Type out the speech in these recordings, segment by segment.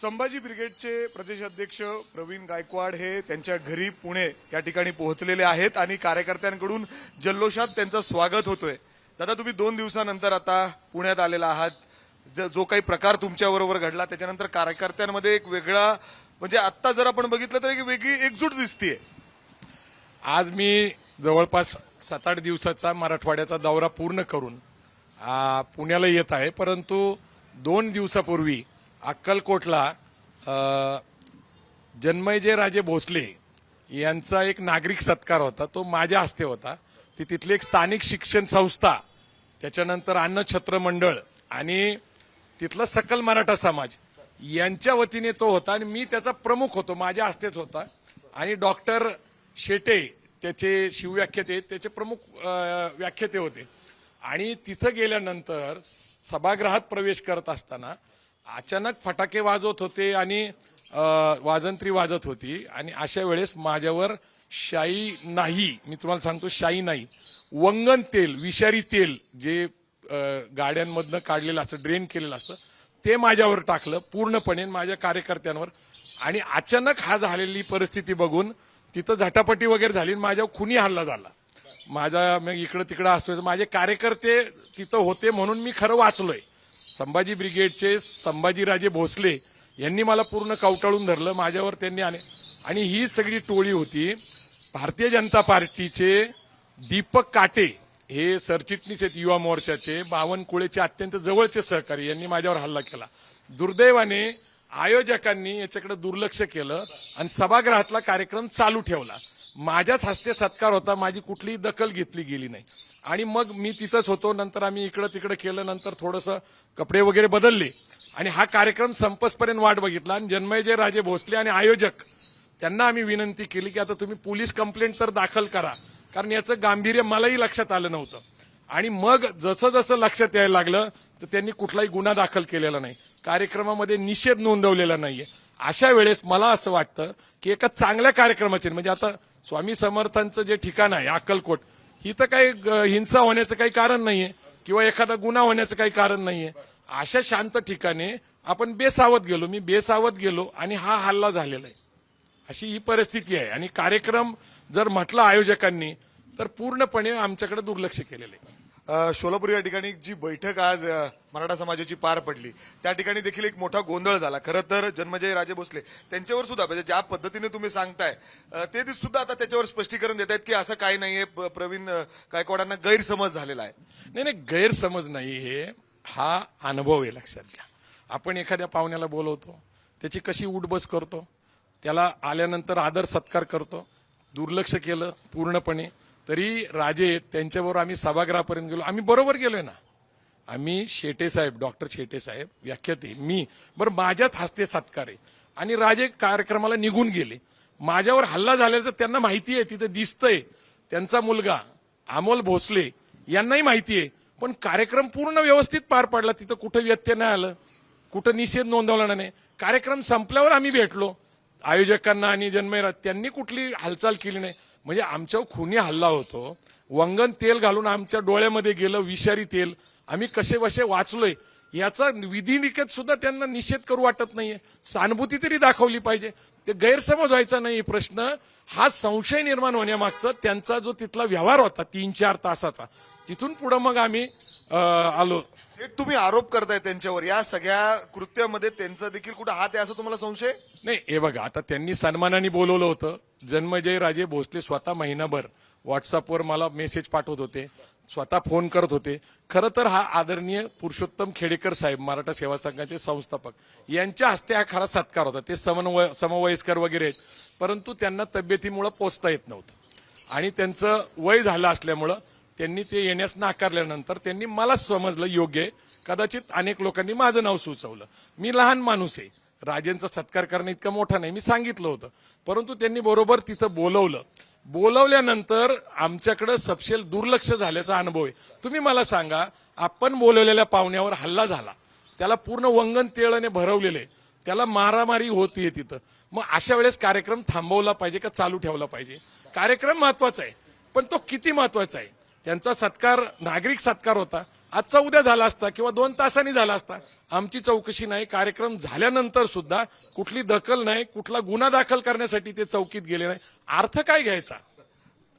संभाजी ब्रिगेडचे प्रदेश अध्यक्ष प्रवीण गायकवाड हे त्यांच्या घरी पुणे या ठिकाणी पोहोचलेले आहेत आणि कार्यकर्त्यांकडून जल्लोषात त्यांचं स्वागत होतोय. दादा तुम्ही दोन दिवसानंतर आता पुण्यात आलेला आहात. जो काही प्रकार तुमच्या बरोबर घडला त्याच्यानंतर कार्यकर्त्यांमध्ये एक वेगळा म्हणजे आत्ता जर आपण बघितलं तर एक वेगळी एकजूट दिसतीये. आज मी जवळपास सात आठ दिवसाचा मराठवाड्याचा दौरा पूर्ण करून पुण्याला येत आहे. परंतु दोन दिवसापूर्वी अक्कलकोटला जन्मयजय राजे भोसले यांचा एक नागरिक सत्कार होता. तो माझ्या हस्ते होता. ती तिथली एक स्थानिक शिक्षण संस्था त्याच्यानंतर अन्नछत्र मंडळ आणि तिथला सकल मराठा समाज यांच्या वतीने तो होता आणि मी त्याचा प्रमुख होतो. माझ्या हस्तेच होता. आणि डॉक्टर शेटे त्याचे शिवव्याख्याते त्याचे प्रमुख व्याख्याते होते. आणि तिथं गेल्यानंतर सभागृहात प्रवेश करत असताना अचानक फटाके वाजवत होते आणि वाजंत्री वाजत होती. आणि अशा वेळेस माझ्यावर शाई नाही मी तुम्हाला सांगतो शाई नाही. वंगण तेल विषारी तेल जे गाड्यांमधनं काढलेलं असतं ड्रेन केलेलं असतं ते माझ्यावर टाकलं पूर्णपणे माझ्या कार्यकर्त्यांवर. आणि अचानक हा झालेली परिस्थिती बघून तिथं झटापटी वगैरे झाली आणि माझ्यावर खुनी हल्ला झाला. माझा मग इकडं तिकडं असतो माझे कार्यकर्ते तिथं होते म्हणून मी खरं वाचलोय. संभाजी ब्रिगेडचे संभाजीराजे भोसले यांनी मला पूर्ण कवटाळून धरलं माझ्यावर त्यांनी आले आणि ही सगळी टोळी होती भारतीय जनता पार्टीचे दीपक काटे हे सरचिटणीस आहेत युवा मोर्चाचे बावनकुळेचे अत्यंत जवळचे सहकारी यांनी माझ्यावर हल्ला केला. दुर्दैवाने आयोजकांनी याच्याकडे दुर्लक्ष केलं आणि सभागृहातला कार्यक्रम चालू ठेवला. माझ्याच हस्ते सत्कार होता माझी कुठलीही दखल घेतली गेली नाही. आणि मग मी तिथंच होतो. नंतर आम्ही इकडं तिकडं केलं. नंतर थोडंसं कपडे वगैरे बदलले. आणि हा कार्यक्रम संपसपर्यंत वाट बघितला. आणि जन्मयजय राजे भोसले आणि आयोजक त्यांना आम्ही विनंती केली की आता तुम्ही पोलीस कंप्लेंट तर दाखल करा. कारण याचं गांभीर्य मलाही लक्षात आलं नव्हतं. आणि मग जसं जसं लक्षात यायला लागलं तर त्यांनी कुठलाही गुन्हा दाखल केलेला नाही. कार्यक्रमामध्ये निषेध नोंदवलेला नाहीये. अशा वेळेस मला असं वाटतं की एका चांगल्या कार्यक्रमाचे म्हणजे आता स्वामी समर्थांचं जे ठिकाण आहे अक्कलकोट इथं काही ग- हिंसा होण्याचं काही कारण नाहीये किंवा एखादा गुन्हा होण्याचं काही कारण नाहीये. अशा शांत ठिकाणी आपण बेसावत गेलो. मी बेसावत गेलो आणि हा हल्ला झालेला आहे. अशी ही परिस्थिती आहे. आणि कार्यक्रम जर म्हटलं आयोजकांनी तर पूर्णपणे आमच्याकडे दुर्लक्ष केलेलं आहे. अ, सोलापूर या ठिकाणी जी बैठक आज मराठा समाजाची पार पडली त्या ठिकाणी देखील एक मोठा गोंधळ झाला. खरं तर जन्मजय राजे भोसले त्यांच्यावर सुद्धा म्हणजे ज्या पद्धतीने तुम्ही सांगताय ते सुद्धा आता त्याच्यावर स्पष्टीकरण देत आहेत की असं काही नाहीये प्रवीण गायकवाडांना गैरसमज झालेला आहे. नाही नाही गैरसमज नाही हे हा अनुभव आहे लक्षात घ्या. आपण एखाद्या पाहुण्याला बोलवतो त्याची कशी उठबस करतो त्याला आल्यानंतर आदर सत्कार करतो दुर्लक्ष केलं पूर्णपणे तरी राजे त्यांच्याबरोबर आम्ही सभागृहापर्यंत गेलो. आम्ही बरोबर गेलोय ना. आम्ही शेटे साहेब डॉक्टर शेटे साहेब व्याख्याते मी. बरं माझ्याच हस्ते सत्कार आहे. आणि राजे कार्यक्रमाला निघून गेले. माझ्यावर हल्ला झाल्याचं त्यांना माहिती आहे तिथं दिसतंय. त्यांचा मुलगा अमोल भोसले यांनाही माहिती आहे. पण कार्यक्रम पूर्ण व्यवस्थित पार पडला. तिथं कुठं व्यत्यय नाही आलं. कुठं निषेध नोंदवला नाही. कार्यक्रम संपल्यावर आम्ही भेटलो. आयोजकांना आणि जन्मेरा त्यांनी कुठली हालचाल केली नाही. म्हणजे आमच्यावर खुनी हल्ला होतो. वंगन तेल घालून आमच्या डोळ्यामध्ये गेलं विषारी तेल. आम्ही कसे बसे वाचलोय? याचा विधिनिकेत सुद्धा त्यांना निषेध करू वाटत नाहीये. सहानुभूती तरी दाखवली पाहिजे. ते गैरसमज व्हायचा नाही प्रश्न. हा संशय निर्माण होण्यामागचा त्यांचा जो तिथला व्यवहार होता तीन चार तासाचा तिथून पुढे मग आम्ही आलो. थेट तुम्ही आरोप करताय त्यांच्यावर. या सगळ्या कृत्यामध्ये त्यांचा देखील कुठं हात आहे असं तुम्हाला संशय? नाही हे बघा आता त्यांनी सन्मानाने बोलवलं होतं. जन्मजय राजे भोसले स्वतः महिनाभर व्हॉट्सअपवर मला मेसेज पाठवत होते. स्वतः फोन करत होते. खरं तर हा आदरणीय पुरुषोत्तम खेडेकर साहेब मराठा सेवा संघाचे संस्थापक यांच्या हस्ते हा खरा सत्कार होता. ते समन्वय समवयस्कर वगैरे आहेत परंतु त्यांना तब्येतीमुळं पोचता येत नव्हतं. आणि त्यांचं वय झालं असल्यामुळं त्यांनी ते येण्यास नाकारल्यानंतर त्यांनी मला समजलं योग्य आहे. कदाचित अनेक लोकांनी माझं नाव सुचवलं. मी लहान माणूस आहे. राजेंचा सत्कार करणं इतकं मोठा नाही. मी सांगितलं होतं. परंतु त्यांनी बरोबर तिथं बोलवलं. बोलवल्यानंतर आमच्याकडं सपशेल दुर्लक्ष झाल्याचा अनुभव आहे. तुम्ही मला सांगा आपण बोलवलेल्या पाहुण्यावर हल्ला झाला. त्याला पूर्ण वंगन तेळाने भरवलेले. त्याला मारामारी होतीये तिथं. मग अशा वेळेस कार्यक्रम थांबवला पाहिजे का चालू ठेवला पाहिजे? कार्यक्रम महत्त्वाचा आहे पण तो किती महत्त्वाचा आहे? त्यांचा सत्कार नागरिक सत्कार होता. आजचा उद्या झाला असता किंवा दोन तासांनी झाला असता आमची चौकशी नाही कार्यक्रम झाल्यानंतर सुद्धा कुठली दखल नाही कुठला गुन्हा दाखल करण्यासाठी ते चौकीत गेले नाही. अर्थ काय घ्यायचा?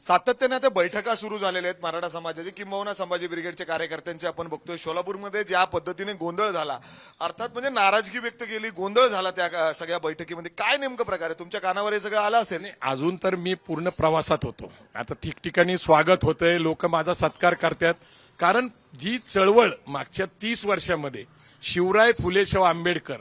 सातत्याने आता बैठका सुरू झालेल्या आहेत मराठा समाजाची. किंबहुना संभाजी ब्रिगेडच्या कार्यकर्त्यांचे आपण बघतोय. सोलापूरमध्ये ज्या पद्धतीने गोंधळ झाला अर्थात म्हणजे नाराजगी व्यक्त केली गोंधळ झाला त्या सगळ्या बैठकीमध्ये. काय नेमकं प्रकार आहे? तुमच्या कानावर हे सगळं आलं असेल? अजून तर मी पूर्ण प्रवासात होतो. आता ठिकठिकाणी स्वागत होतंय. लोक माझा सत्कार करतात. कारण जी चळवळ मागच्या तीस वर्षामध्ये शिवराय फुले आंबेडकर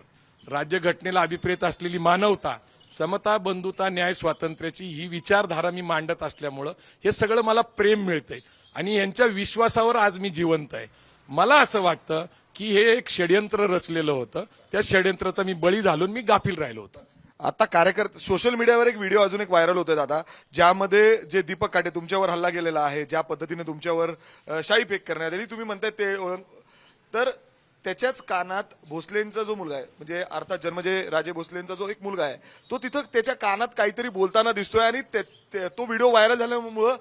राज्यघटनेला अभिप्रेत असलेली मानवता समता बंधुता न्याय स्वातंत्र्याची ही विचारधारा मी मांडत असल्यामुळं हे सगळं मला प्रेम मिळतंय आणि यांच्या विश्वासावर आज मी जिवंत आहे. मला असं वाटतं की हे एक षडयंत्र रचलेलं होतं. त्या षडयंत्राचा मी बळी घालून मी गाफील राहिलो होतो. आता कार्यकर्ते सोशल मीडियावर एक व्हिडिओ अजून एक व्हायरल होतोय दादा ज्यामध्ये जे दीपक काटे तुमच्यावर हल्ला गेलेला आहे ज्या पद्धतीने तुमच्यावर शाही शाई फेक करण्यात आली तुम्ही म्हणताय ते ओळख तर त्याच्याच कानात भोसलेंचा जो मुलगा आहे म्हणजे अर्थात जन्मजय राजे भोसलेंचा जो एक मुलगा आहे तो तिथं त्याच्या कानात काहीतरी बोलताना दिसतोय आणि तो व्हिडिओ व्हायरल झाल्यामुळं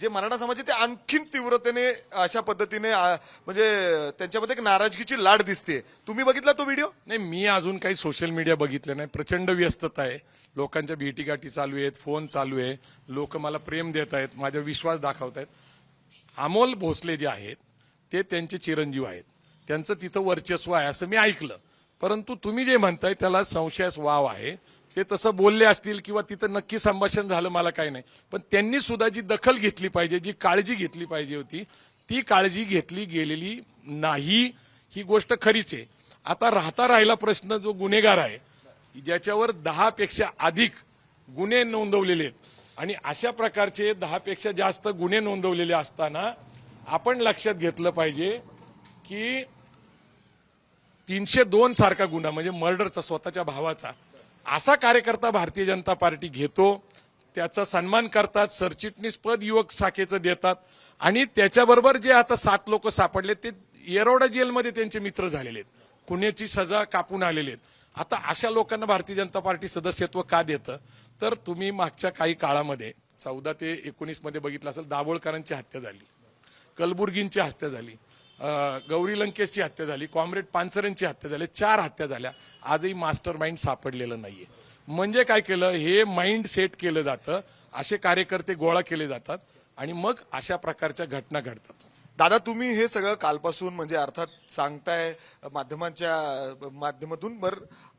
जे मराठा समाज आहे ते आणखीन तीव्रतेने अशा पद्धतीने म्हणजे त्यांच्यामध्ये एक नाराजगीची लाट दिसते तुम्ही बघितला तो व्हिडिओ? नाही मी अजून काही सोशल मीडिया बघितलं नाही. प्रचंड व्यस्तता आहे. लोकांच्या भेटीगाठी चालू आहेत फोन चालू आहे. लोक मला प्रेम देत आहेत माझा विश्वास दाखवत आहेत. अमोल भोसले जे आहेत ते त्यांचे चिरंजीव आहेत. त्यांचं तिथं वर्चस्व आहे असं मी ऐकलं. परंतु तुम्ही जे म्हणताय त्याला संशयास वाव आहे. ते तसं बोलले असतील किंवा तिथं नक्की संभाषण झालं मला काही नाही. पण त्यांनी सुद्धा जी दखल घेतली पाहिजे जी काळजी घेतली पाहिजे होती ती काळजी घेतली गेलेली नाही. ही गोष्ट खरीच आहे. आता राहता राहिला प्रश्न जो गुन्हेगार आहे ज्याच्यावर दहा पेक्षा अधिक गुन्हे नोंदवलेले आहेत. आणि अशा प्रकारचे दहा पेक्षा जास्त गुन्हे नोंदवलेले असताना आपण लक्षात घेतलं पाहिजे की तीनशे दोन सारखा गुन्हा म्हणजे मर्डरचा स्वतःच्या भावाचा असा कार्यकर्ता भारतीय जनता पार्टी घेतो त्याचा सन्मान करतात सरचिटणीस पद युवक शाखेचं देतात आणि त्याच्याबरोबर जे आता सात लोक सापडले ते येरोडा जेलमध्ये त्यांचे मित्र झालेले आहेत. खुन्याची सजा कापून आलेले आहेत. आता अशा लोकांना भारतीय जनता पार्टी सदस्यत्व का देतं? तर तुम्ही मागच्या काही काळामध्ये चौदा ते एकोणीसमध्ये बघितलं असेल दाभोळकरांची हत्या झाली कलबुर्गींची हत्या झाली गौरी लंकेशची हत्या झाली कॉम्रेड पानसरेंची हत्या झाली चार हत्या झाल्या. आजही मास्टर माइंड सापडलेलं नाहीये. म्हणजे काय केलं हे माइंड सेट केलं जातं असे कार्यकर्ते गोळा केले जातात आणि मग अशा प्रकारच्या घटना घडतात. दादा तुम्ही हे सगळं कालपासून म्हणजे अर्थात सांगताय माध्यमांच्या माध्यमातून बर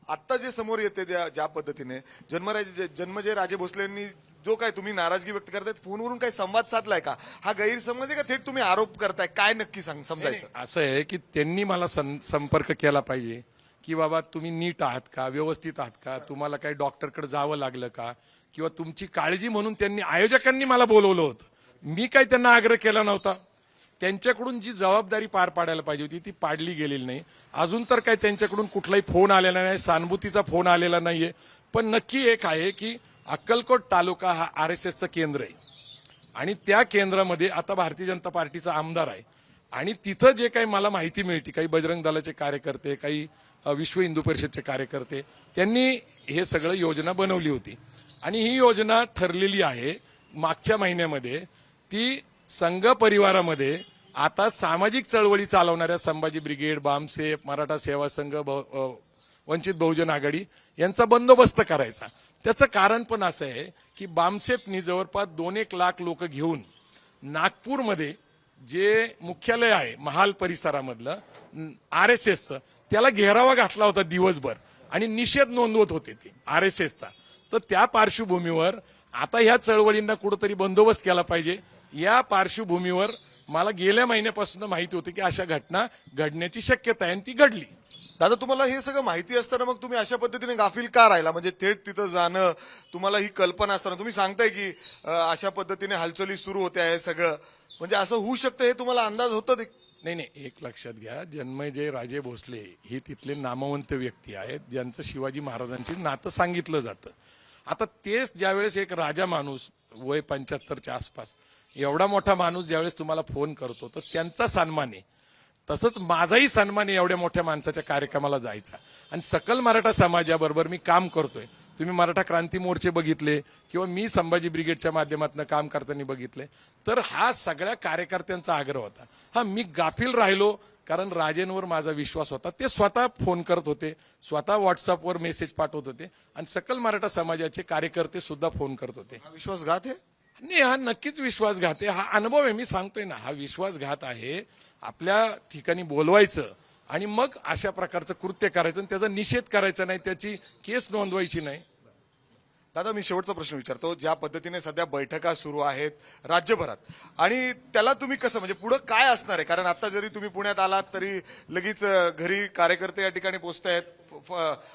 आत्ता जे समोर येते ज्या ज्या पद्धतीने जन्मराजे जन्मजय राजे भोसलेंनी जो काय तुम्ही नाराजगी व्यक्त करताय फोनवरून काही संवाद साधलाय का? हा गैरसमज आहे का? थेट तुम्ही आरोप करताय. काय नक्की सांग समजायचं? असं आहे की त्यांनी मला संपर्क केला पाहिजे की बाबा तुम्ही नीट आहात का? व्यवस्थित आहात का? तुम्हाला काही डॉक्टरकडे जावं लागलं का? किंवा तुमची काळजी म्हणून त्यांनी आयोजकांनी मला बोलवलं होतं. मी काही त्यांना आग्रह केला नव्हता. त्यांच्याकडून जी जबाबदारी पार पाडायला पाहिजे होती ती पाडली गेलेली नाही. अजून तर काही त्यांच्याकडून कुठलाही फोन आलेला नाही सहानुभूतीचा फोन आलेला नाहीये. पण नक्की एक आहे की अक्कलकोट तालुका हा आर एस एसचं केंद्र आहे. आणि त्या केंद्रामध्ये आता भारतीय जनता पार्टीचा आमदार आहे. आणि तिथं जे काही मला माहिती मिळते काही बजरंग दलाचे कार्यकर्ते काही विश्व हिंदू परिषदचे कार्यकर्ते त्यांनी हे सगळं योजना बनवली होती. आणि ही योजना ठरलेली आहे मागच्या महिन्यामध्ये ती संघ परिवारामध्ये आता सामाजिक चळवळी चालवणाऱ्या संभाजी ब्रिगेड बामसेफ मराठा सेवा संघ वंचित बहुजन आघाडी यांचा बंदोबस्त करायचा. त्याचं कारण पण असं आहे की बामसेफनी जवळपास दोन एक लाख लोक घेऊन नागपूरमध्ये जे मुख्यालय आहे महाल परिसरामधलं आर एस एसचं त्याला घेरावा घातला होता दिवसभर आणि निषेध नोंदवत होते ते आर एस एसचा. तर त्या पार्श्वभूमीवर आता ह्या चळवळींना कुठंतरी बंदोबस्त केला पाहिजे. या पार्श्वभूमीवर मला गेल्या महिन्यापासून माहिती होती की अशा घटना घडण्याची शक्यता आहे आणि ती घडली. दादा तुम्हाला हे सगळं माहिती असताना मग तुम्ही अशा पद्धतीने गाफील का राहिला? म्हणजे थेट तिथं जाणं तुम्हाला ही कल्पना असताना. तुम्ही सांगताय की अशा पद्धतीने हालचाली सुरू होते आहे सगळं. म्हणजे असं होऊ शकतं हे तुम्हाला अंदाज होतं ते? नाही नाही एक लक्षात घ्या. जन्मजय राजे भोसले हे तिथले नामवंत व्यक्ती आहेत ज्यांचं शिवाजी महाराजांशी नातं सांगितलं जातं. आता तेच ज्यावेळेस एक राजा माणूस वय पंच्याहत्तरच्या आसपास एवढा मोठा माणूस ज्यावेळेस तुम्हाला फोन करतो तर त्यांचा सन्मान आहे. तसंच माझाही सन्मान एवढ्या मोठ्या माणसाच्या कार्यक्रमाला जायचा. आणि सकल मराठा समाजाबरोबर मी काम करतोय. तुम्ही मराठा क्रांती मोर्चे बघितले किंवा मी संभाजी ब्रिगेडच्या माध्यमातून काम करताना बघितले तर हा सगळ्या कार्यकर्त्यांचा आग्रह होता. हा मी गाफील राहिलो कारण राजेंवर माझा विश्वास होता. ते स्वतः फोन करत होते स्वतः व्हॉट्सअपवर मेसेज पाठवत होते आणि सकल मराठा समाजाचे कार्यकर्ते सुद्धा फोन करत होते. हा विश्वासघात आहे? नाही हा नक्कीच विश्वासघात. आहे हा अनुभव आहे मी सांगतोय ना हा विश्वासघात आहे. आपल्या ठिकाणी बोलवायचं आणि मग अशा प्रकारचं कृत्य करायचं आणि त्याचा निषेध करायचा नाही त्याची केस नोंदवायची नाही. दादा मी शेवटचा प्रश्न विचारतो. ज्या पद्धतीने सध्या बैठका सुरू आहेत राज्यभरात आणि त्याला तुम्ही कसं म्हणजे पुढं काय असणार आहे? कारण आता जरी तुम्ही पुण्यात आलात तरी लगेच घरी कार्यकर्ते या ठिकाणी पोचत फ-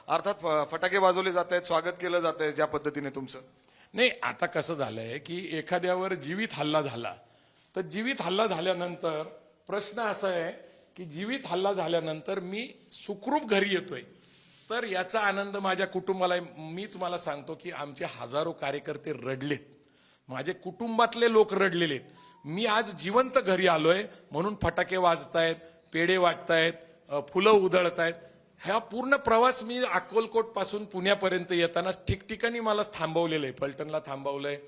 अर्थात फ- फटाके वाजवले जात आहेत स्वागत केलं जात आहे ज्या पद्धतीने तुमचं. नाही आता कसं झालंय की एखाद्यावर जीवित हल्ला झाला. तर जीवित हल्ला झाल्यानंतर प्रश्न असा आहे की जीवित हल्ला झाल्यानंतर मी सुखरूप घरी येतोय. तर याचा आनंद माझ्या कुटुंबाला मी तुम्हाला सांगतो की आमचे हजारो कार्यकर्ते रडलेत. माझे कुटुंबातले लोक रडलेले आहेत मी आज जिवंत घरी आलोय म्हणून फटाके वाजतायत पेढे वाटतायत फुलं उधळतायत. ह्या पूर्ण प्रवास मी अक्कलकोटपासून पुण्यापर्यंत येताना ठिकठिकाणी मला थांबवलेलं आहे फलटणला थांबवलंय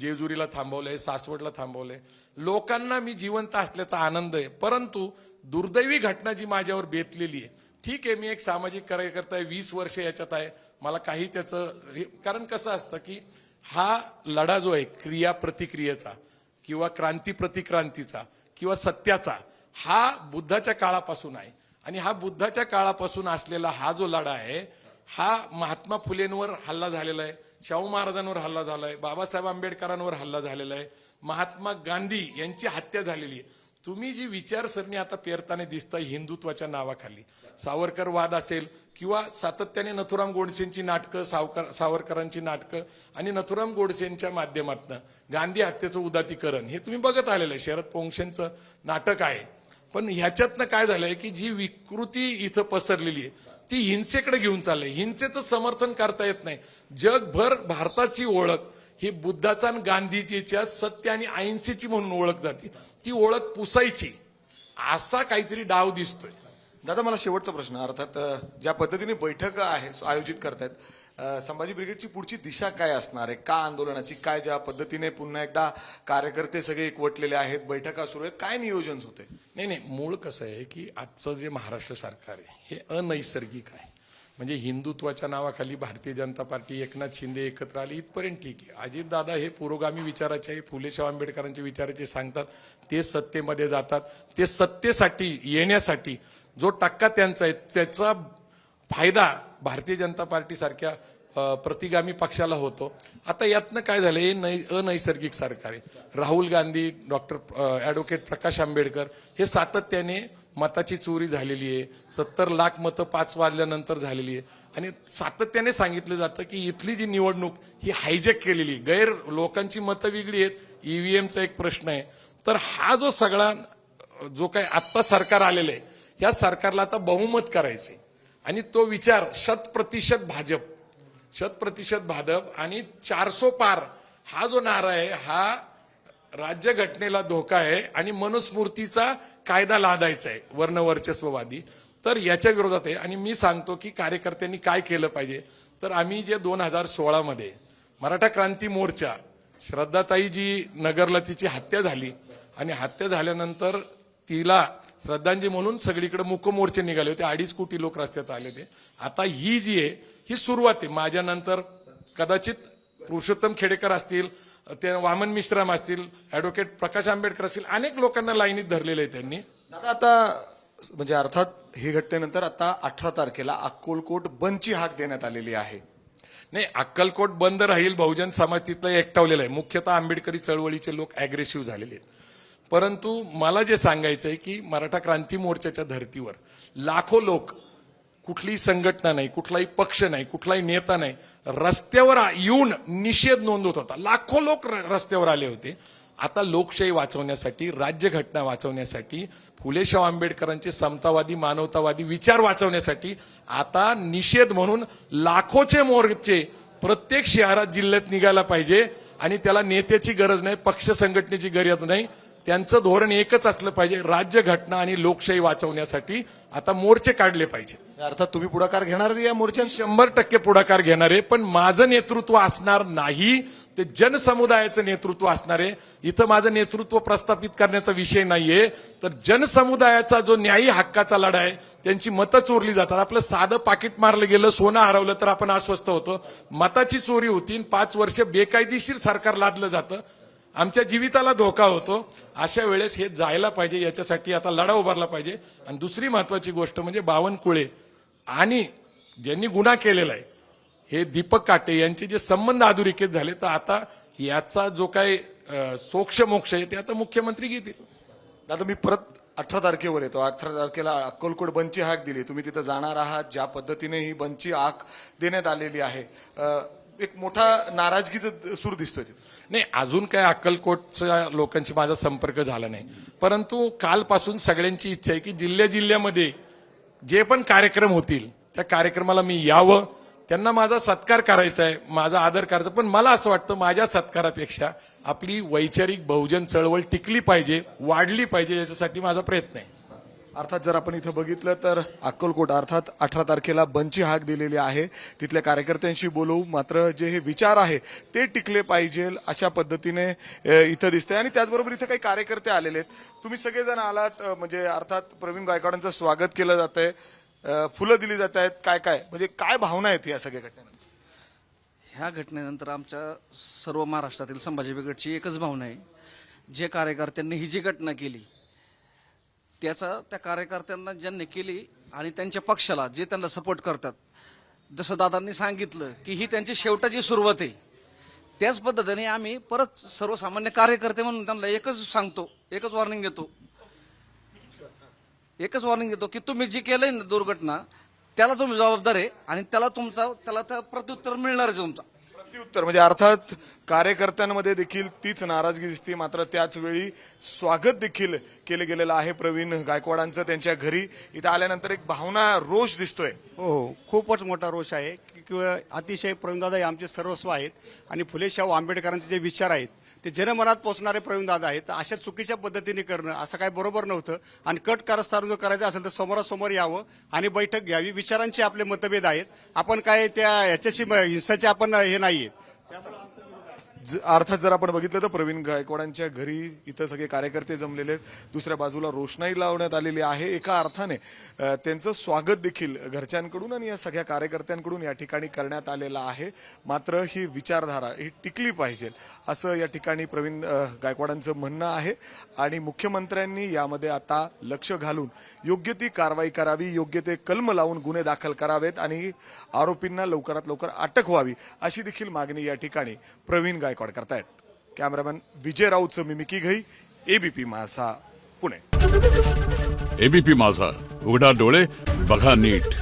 जेजुरीला थांबवलंय सासवडला थांबवलंय. लोकांना मी जिवंत असल्याचा आनंद आहे. परंतु दुर्दैवी घटना जी माझ्यावर बेतलेली आहे ठीक आहे मी एक सामाजिक कार्यकर्ता आहे वीस वर्ष याच्यात आहे. मला काही त्याचं हे- कारण कसं असतं की हा लढा जो आहे क्रिया प्रतिक्रियेचा किंवा क्रांती प्रतिक्रांतीचा किंवा सत्याचा हा बुद्धाच्या काळापासून आहे. आणि हा बुद्धाच्या काळापासून असलेला हा जो लढा आहे हा महात्मा फुलेंवर हल्ला झालेला आहे शाहू महाराजांवर हल्ला झाला आहे बाबासाहेब आंबेडकरांवर हल्ला झालेला आहे महात्मा गांधी यांची हत्या झालेली आहे. तुम्ही जी विचारसरणी आता पेरताना दिसता हिंदुत्वाच्या नावाखाली सावरकर वाद असेल किंवा सातत्याने नथुराम गोडसेंची नाटकं सावकर सावरकरांची नाटकं आणि नथुराम गोडसेंच्या माध्यमातून गांधी हत्येचं उदातीकरण हे तुम्ही बघत आलेलं आहे. शरद पोंक्षेंचं नाटक आहे. पण ह्याच्यातनं काय झालंय की जी विकृती इथं पसरलेली आहे ती हिंसेकडे घेऊन चाललंय. हिंसेचं समर्थन करता येत नाही. जगभर भारताची ओळख ही बुद्धाचा आणि गांधीजीच्या सत्य आणि अहिंसेची म्हणून ओळख जाते. ती ओळख पुसायची. असा काहीतरी डाव दिसतोय. दादा मला शेवटचा प्रश्न अर्थात ज्या पद्धतीने बैठक आहे आयोजित करतायत संभाजी ब्रिगेडची पुढची दिशा काय असणार आहे? का आंदोलनाची? काय ज्या पद्धतीने पुन्हा एकदा कार्यकर्ते सगळे एकवटलेले आहेत बैठका सुरू आहेत काय नियोजन होते नाही नाही. मूळ कसं आहे की आजचं जे महाराष्ट्र सरकार आहे हे अनैसर्गिक आहे. म्हणजे हिंदुत्वाच्या नावाखाली भारतीय जनता पार्टी एकनाथ शिंदे एकत्र आली इथपर्यंत ठीक आहे. अजितदादा हे पुरोगामी विचाराचे आहे फुलेशाह आंबेडकरांचे विचाराचे सांगतात ते सत्तेमध्ये जातात. ते सत्तेसाठी येण्यासाठी जो टक्का त्यांचा आहे त्याचा फायदा भारतीय जनता पार्टीसारख्या प्रतिगामी पक्षाला होतो. आता यातनं काय झालं? हे नै अनैसर्गिक सरकार आहे. राहुल गांधी डॉक्टर ॲडव्होकेट प्रकाश आंबेडकर हे सातत्याने मताची चोरी झालेली आहे. सत्तर लाख मतं पाच वाजल्यानंतर झालेली आहे. आणि सातत्याने सांगितलं जातं की इथली जी निवडणूक ही हायजॅक केलेली गैर लोकांची मतं वेगळी आहेत ईव्हीएमचा एक प्रश्न आहे. तर हा जो सगळा जो काही आत्ता सरकार आलेलं आहे या सरकारला आता बहुमत करायचे आणि तो विचार शत प्रतिशत भाजप. शत प्रतिशत भाजप आणि चारसो पार. हा जो नारा आहे हा राज्यघटनेला धोका आहे आणि मनुस्मृतीचा कायदा लादायचा आहे वर्णवर्चस्ववादी तर याच्या विरोधात आहे. आणि मी सांगतो की कार्यकर्त्यांनी काय केलं पाहिजे. तर आम्ही जे दोन हजार सोळामध्ये मराठा क्रांती मोर्चा श्रद्धाताई जी नगरला तिची हत्या झाली. आणि हत्या झाल्यानंतर तिला श्रद्धांजली म्हणून सगळीकडे मुक मोर्चे निघाले होते. अडीच कोटी लोक रस्त्यात आले होते. आता ही जी आहे ही सुरुवात आहे. माझ्यानंतर कदाचित पुरुषोत्तम खेडेकर असतील ते वामन मिश्राम असतील ऍडव्होकेट प्रकाश आंबेडकर असतील अनेक लोकांना लाईनीत धरलेले आहे त्यांनी. दादा आता म्हणजे अर्थात ही घटनेनंतर आता अठरा तारखेला अक्कोलकोट बंदची हाक देण्यात आलेली आहे. नाही अक्कलकोट बंद राहील बहुजन समाज तिथं एकटावलेला आहे. मुख्यतः आंबेडकरी चळवळीचे लोक अग्रेसिव्ह झालेले आहेत. परंतु मला जे सांगायचं आहे की मराठा क्रांती मोर्चाच्या धर्तीवर लाखो लोक कुठलीही संघटना नाही कुठलाही पक्ष नाही कुठलाही नेता नाही रस्त्यावर येऊन निषेध नोंदवत होता. लाखो लोक र- रस्त्यावर आले होते. आता लोकशाही वाचवण्यासाठी राज्यघटना वाचवण्यासाठी फुलेशाव आंबेडकरांचे समतावादी मानवतावादी विचार वाचवण्यासाठी आता निषेध म्हणून लाखोचे मोर्चे प्रत्येक शहरात जिल्ह्यात निघायला पाहिजे आणि त्याला नेत्याची गरज नाही पक्ष संघटनेची गरज नाही त्यांचं धोरण एकच असलं पाहिजे राज्यघटना आणि लोकशाही वाचवण्यासाठी आता मोर्चे काढले पाहिजे. अर्थात तुम्ही पुढाकार घेणार या मोर्चात शंभर टक्के पुढाकार घेणार आहे पण माझं नेतृत्व असणार नाही ते जनसमुदायाचं नेतृत्व असणार आहे. इथं माझं नेतृत्व प्रस्थापित करण्याचा विषय नाहीये तर जनसमुदायाचा जो न्यायी हक्काचा लढा आहे त्यांची मतं चोरली जातात. आपलं साधं पाकिट मारलं गेलं सोनं हरवलं तर आपण अस्वस्थ होतो. मताची चोरी होती पाच वर्ष बेकायदेशीर सरकार लादलं जातं. आमच्या जीविताला धोका होतो. अशा वेळेस हे जायला पाहिजे याच्यासाठी आता लढा उभारला पाहिजे. आणि दुसरी महत्वाची गोष्ट म्हणजे बावनकुळे आणि ज्यांनी गुन्हा केलेला आहे हे दीपक काटे यांचे जे संबंध अधोरेखित झाले तर आता याचा जो काही सोक्ष मोक्ष आहे ते आता मुख्यमंत्री घेतील. दादा मी परत अठरा तारखेवर येतो. अठरा तारखेला अक्कलकोट बंदची हाक दिली. तुम्ही तिथं जाणार आहात. ज्या पद्धतीने ही बंदची हाक देण्यात आलेली आहे एक मोठा नाराजगीचा सूर दिसतोय नाही अजून काय अक्कलकोटच्या लोकांशी माझा संपर्क झाला नाही. परंतु कालपासून सगळ्यांची इच्छा आहे की जिल्ह्या जिल्ह्यामध्ये जे पण कार्यक्रम होतील त्या कार्यक्रमाला मी यावं. त्यांना माझा सत्कार करायचा आहे माझा आदर करायचा पण मला असं वाटतं माझ्या सत्कारापेक्षा आपली वैचारिक बहुजन चळवळ टिकली पाहिजे वाढली पाहिजे याच्यासाठी माझा प्रयत्न आहे. अर्थात जर आपण इथं बघितलं तर अक्कलकोट अर्थात अठरा तारखेला बंदची हाक दिलेली आहे. तिथल्या कार्यकर्त्यांशी बोलवू मात्र जे हे विचार आहे ते टिकले पाहिजे अशा पद्धतीने इथं दिसतंय. आणि त्याचबरोबर इथं काही कार्यकर्ते आलेले आहेत. तुम्ही सगळेजण आलात म्हणजे अर्थात प्रवीण गायकवाडांचं स्वागत केलं जात आहे फुलं दिली जात आहेत. काय काय? म्हणजे काय भावना आहेत या सगळ्या घटनेनंतर ह्या घटनेनंतर आमच्या सर्व महाराष्ट्रातील संभाजी ब्रिगेडची एकच भावना आहे. जे कार्यकर्त्यांनी ही जी घटना केली त्याचा त्या कार्यकर्त्यांना ज्यांनी केली आणि त्यांच्या पक्षाला जे त्यांना सपोर्ट करतात. जसं दादांनी सांगितलं की ही त्यांची शेवटाची सुरुवात आहे. त्याच पद्धतीने आम्ही परत सर्वसामान्य कार्यकर्ते म्हणून त्यांना एकच सांगतो एकच वॉर्निंग देतो. एकच वॉर्निंग देतो की तुम्ही जी केलंय ना दुर्घटना त्याला तुम्ही जबाबदार आहे आणि त्याला तुमचा त्याला प्रत्युत्तर मिळणारच आहे तुमचा. प्रत्युत्तर म्हणजे अर्थात कार्यकर्त्यांमध्ये देखील तीच नाराजगी दिसते. मात्र त्याचवेळी स्वागत देखील केलं गेलेलं आहे प्रवीण गायकवाडांचं त्यांच्या घरी. इथं आल्यानंतर एक भावना रोष दिसतोय. हो हो. खूपच मोठा रोष आहे. किंवा अतिशय प्रवीणदादा हे आमचे सर्वस्व आहेत. आणि फुले शाहू आंबेडकरांचे जे विचार आहेत ते जनमनात पोहोचणारे प्रवीणदादा आहेत. तर अशा चुकीच्या पद्धतीने करणं असं काय बरोबर नव्हतं. आणि कट कारस्थान जो करायचं असेल तर समोरासमोर यावं आणि बैठक घ्यावी. विचारांचे आपले मतभेद आहेत. आपण काय त्या ह्याच्याशी म- हिंसाचे आपण हे नाही आहेत त्यामुळे अर्थात जर आपण बघितलं तर प्रवीण गायकवाडांच्या घरी इथं सगळे कार्यकर्ते जमलेले आहेत. दुसऱ्या बाजूला रोषणाई लावण्यात आलेली आहे. एका अर्थाने त्यांचं स्वागत देखील घरच्यांकडून आणि या सगळ्या कार्यकर्त्यांकडून या ठिकाणी करण्यात आलेलं आहे. मात्र ही विचारधारा ही टिकली पाहिजे असं या ठिकाणी प्रवीण गायकवाडांचं म्हणणं आहे. आणि मुख्यमंत्र्यांनी यामध्ये आता लक्ष घालून योग्य ती कारवाई करावी योग्य ते कलम लावून गुन्हे दाखल करावेत आणि आरोपींना लवकरात लवकर अटक व्हावी अशी देखील मागणी या ठिकाणी प्रवीण गायकवाड करतायत. कॅमेरामॅन विजय राऊतचं मिमिकी घई एबीपी माझा पुणे. एबीपी माझा उघडा डोळे बघा नीट.